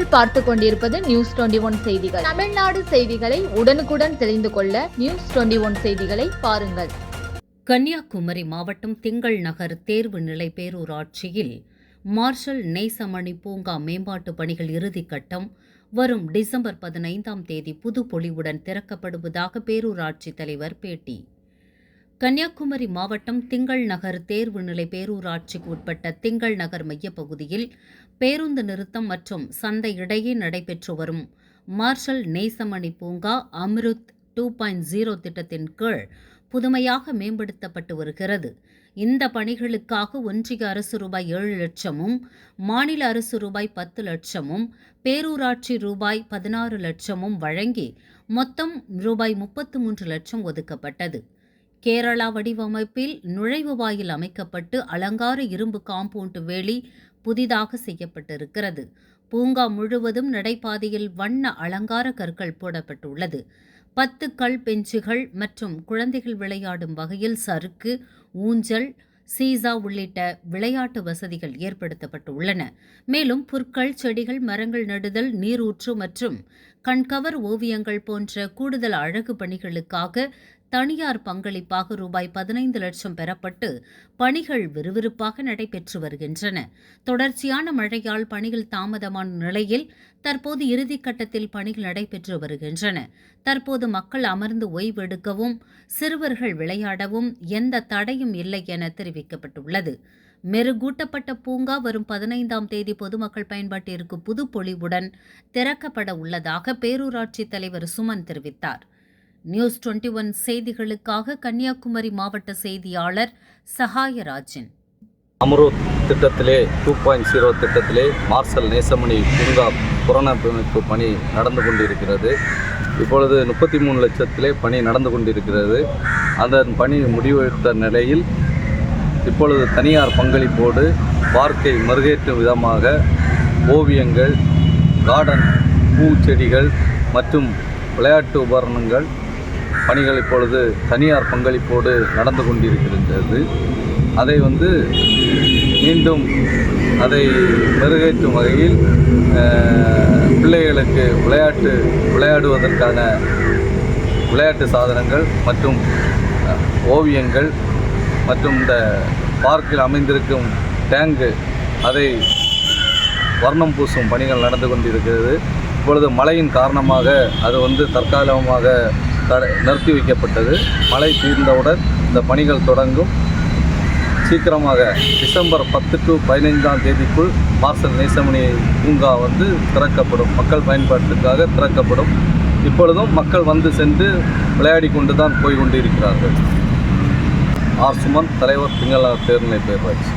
நீங்கள் பார்த்து கொண்டிருப்பது நியூஸ் டுவெண்டி ஒன் செய்திகள். தமிழ்நாடு செய்திகளை உடனுக்குடன் தெரிந்து கொள்ள நியூஸ் டுவெண்டி ஒன் செய்திகளை பாருங்கள். கன்னியாகுமரி மாவட்டம் திங்கள் நகர் தேர்வு நிலை பேரூராட்சியில் மார்ஷல் நெய்சமணி பூங்கா மேம்பாட்டு பணிகள் இறுதிக்கட்டம் வரும் டிசம்பர் பதினைந்தாம் தேதி புது பொலிவுடன் திறக்கப்படுவதாக பேரூராட்சி தலைவர் பேட்டி. கன்னியாகுமரி மாவட்டம் திங்கள் நகர் தேர்வு நிலை பேரூராட்சிக்கு உட்பட்ட திங்கள் நகர் மையப்பகுதியில் பேருந்து நிறுத்தம் மற்றும் சந்தை இடையே நடைபெற்று வரும். மார்ஷல் நேசமணி பூங்கா அம்ருத் டூ பாயிண்ட் ஜீரோ திட்டத்தின் கீழ் புதுமையாக மேம்படுத்தப்பட்டு வருகிறது. இந்த பணிகளுக்காக ஒன்றிய அரசு ரூபாய் ஏழு லட்சமும் மாநில அரசு ரூபாய் பத்து லட்சமும் பேரூராட்சி ரூபாய் பதினாறு லட்சமும் வழங்கி மொத்தம் ரூபாய் முப்பத்து மூன்று லட்சம் ஒதுக்கப்பட்டது. கேரளா வடிவமைப்பில் நுழைவு வாயில் அமைக்கப்பட்டு அலங்கார இரும்பு காம்பவுண்ட் வேலி புதிதாக செய்யப்பட்டிருக்கிறது. பூங்கா முழுவதும் நடைபாதையில் வண்ண அலங்கார கற்கள் போடப்பட்டுள்ளது. பத்து கல் பெஞ்சுகள் மற்றும் குழந்தைகள் விளையாடும் வகையில் சறுக்கு ஊஞ்சல் சீசா உள்ளிட்ட விளையாட்டு வசதிகள் ஏற்படுத்தப்பட்டுள்ளன. மேலும் புற்கள் செடிகள் மரங்கள் நடுதல் நீரூற்று மற்றும் கண்கவர் ஓவியங்கள் போன்ற கூடுதல் அழகு பணிகளுக்காக தனியார் பங்களிப்பாக ரூபாய் பதினைந்து லட்சம் பெறப்பட்டு பணிகள் விறுவிறுப்பாக நடைபெற்று வருகின்றன. தொடர்ச்சியான மழையால் பணிகள் தாமதமான நிலையில் தற்போது இறுதிக்கட்டத்தில் பணிகள் நடைபெற்று வருகின்றன. தற்போது மக்கள் அமர்ந்து ஓய்வெடுக்கவும் சிறுவர்கள் விளையாடவும் எந்த தடையும் இல்லை என தெரிவிக்கப்பட்டுள்ளது. மெருகூட்டப்பட்ட பூங்கா வரும் பதினைந்தாம் தேதி பொதுமக்கள் பயன்பாட்டிற்கு புதுப்பொழிவுடன் திறக்கப்பட உள்ளதாக பேரூராட்சி தலைவர் சுமன் தெரிவித்தார். நியூஸ் டுவெண்ட்டி ஒன் செய்திகளுக்காக கன்னியாகுமரி மாவட்ட செய்தியாளர் சகாயராஜன். அமரூத் திட்டத்திலே டூ பாயிண்ட் ஜீரோ திட்டத்திலே மார்சல் நேசமணி பூங்கா புறநமைப்பு பணி நடந்து கொண்டிருக்கிறது. இப்பொழுது முப்பத்தி மூணு லட்சத்திலே பணி நடந்து கொண்டிருக்கிறது. அதன் பணி முடிவெடுத்த நிலையில் இப்பொழுது தனியார் பங்களிப்போடு பார்க்கை மறுகேற்றும் விதமாக ஓவியங்கள் கார்டன் பூச்செடிகள் மற்றும் விளையாட்டு உபகரணங்கள் பணிகள் இப்பொழுது தனியார் பங்களிப்போடு நடந்து கொண்டிருக்கின்றது. அதை வந்து மீண்டும் அதை மெருகேற்றும் வகையில் பிள்ளைகளுக்கு விளையாட்டு விளையாடுவதற்கான விளையாட்டு சாதனங்கள் மற்றும் ஓவியங்கள் மற்றும் இந்த பார்க்கில் அமைந்திருக்கும் டேங்கு அதை வர்ணம் பூசும் பணிகள் நடந்து கொண்டிருக்கிறது. இப்பொழுது மழையின் காரணமாக அது வந்து தற்காலிகமாக தடை நிறுத்தி வைக்கப்பட்டது. மழை தீர்ந்தவுடன் இந்த பணிகள் தொடங்கும். சீக்கிரமாக டிசம்பர் பத்து டு பதினைந்தாம் தேதிக்குள் மார்சல் நேசமணி பூங்கா வந்து திறக்கப்படும். மக்கள் பயன்பாட்டுக்காக திறக்கப்படும். இப்பொழுதும் மக்கள் வந்து சென்று விளையாடி கொண்டு தான் போய் கொண்டிருக்கிறார்கள். ஆர் சுமன் தலைவர் திங்களா தேர்நிலை பேர்வாய்ச்சி